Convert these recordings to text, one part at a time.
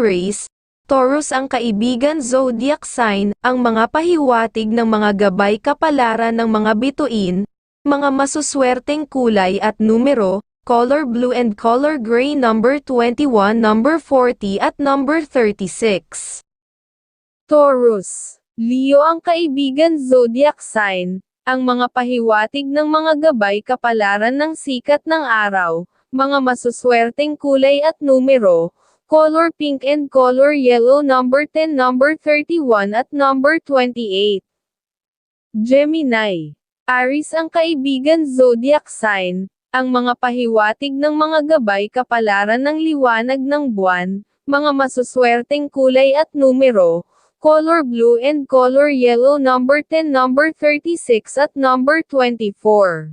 Aries, Taurus ang kaibigan zodiac sign, ang mga pahiwatig ng mga gabay kapalaran ng mga bituin, mga masuswerteng kulay at numero, color blue and color gray number 21, number 40 at number 36. Taurus, Leo ang kaibigan zodiac sign, ang mga pahiwatig ng mga gabay kapalaran ng sikat ng araw, mga masuswerteng kulay at numero, color pink and color yellow number 10, number 31 at number 28. Gemini, Aries ang kaibigan zodiac sign, ang mga pahiwatig ng mga gabay kapalaran ng liwanag ng buwan, mga masuswerteng kulay at numero, color blue and color yellow number 10, number 36 at number 24.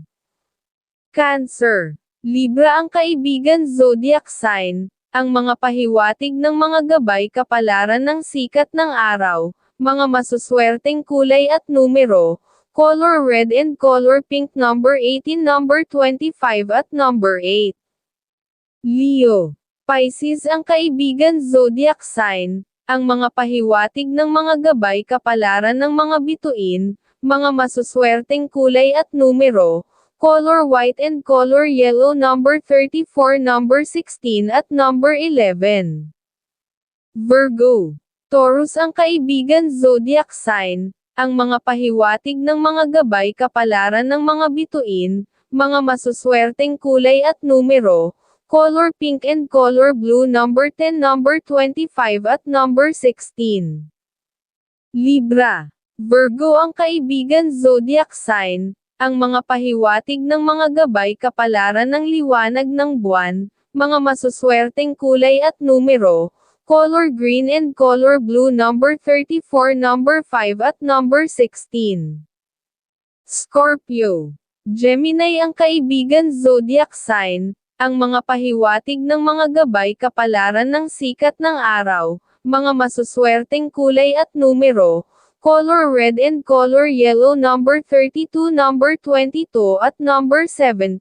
Cancer, Libra ang kaibigan zodiac sign, ang mga pahiwatig ng mga gabay kapalaran ng sikat ng araw, mga masuswerteng kulay at numero, color red and color pink number 18, number 25 at number 8. Leo, Pisces ang kaibigan zodiac sign, ang mga pahiwatig ng mga gabay kapalaran ng mga bituin, mga masuswerteng kulay at numero, color white and color yellow number 34, number 16 at number 11. Virgo, Taurus ang kaibigan zodiac sign, ang mga pahiwatig ng mga gabay kapalaran ng mga bituin, mga masuswerteng kulay at numero, color pink and color blue number 10, number 25 at number 16. Libra, Virgo ang kaibigan zodiac sign, ang mga pahiwatig ng mga gabay kapalaran ng liwanag ng buwan, mga masuswerteng kulay at numero, color green and color blue number 34, number 5 at number 16. Scorpio, Gemini ang kaibigan zodiac sign, ang mga pahiwatig ng mga gabay kapalaran ng sikat ng araw, mga masuswerteng kulay at numero, color red and color yellow number 32, number 22 at number 17.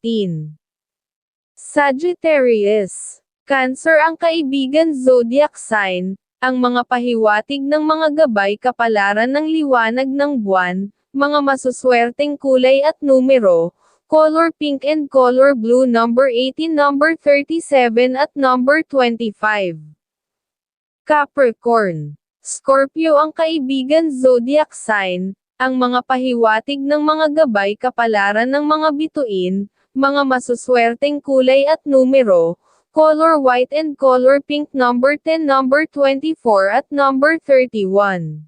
Sagittarius, Cancer ang kaibigan zodiac sign, ang mga pahiwatig ng mga gabay kapalaran ng liwanag ng buwan, mga masuswerteng kulay at numero, color pink and color blue number 18, number 37 at number 25. Capricorn, Scorpio ang kaibigan zodiac sign, ang mga pahiwatig ng mga gabay kapalaran ng mga bituin, mga masuswerteng kulay at numero, color white and color pink number 10, number 24 at number 31.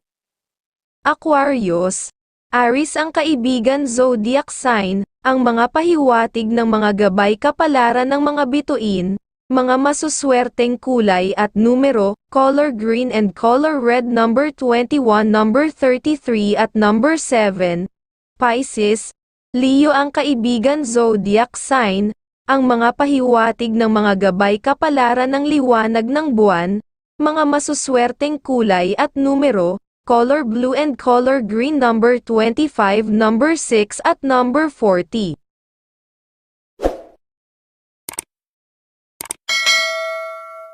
Aquarius, Aries ang kaibigan zodiac sign, ang mga pahiwatig ng mga gabay kapalaran ng mga bituin, mga masuswerteng kulay at numero, color green and color red number 21, number 33 at number 7. Pisces, Leo ang kaibigan zodiac sign, ang mga pahiwatig ng mga gabay kapalaran ng liwanag ng buwan, mga masuswerteng kulay at numero, color blue and color green number 25, number 6 at number 40.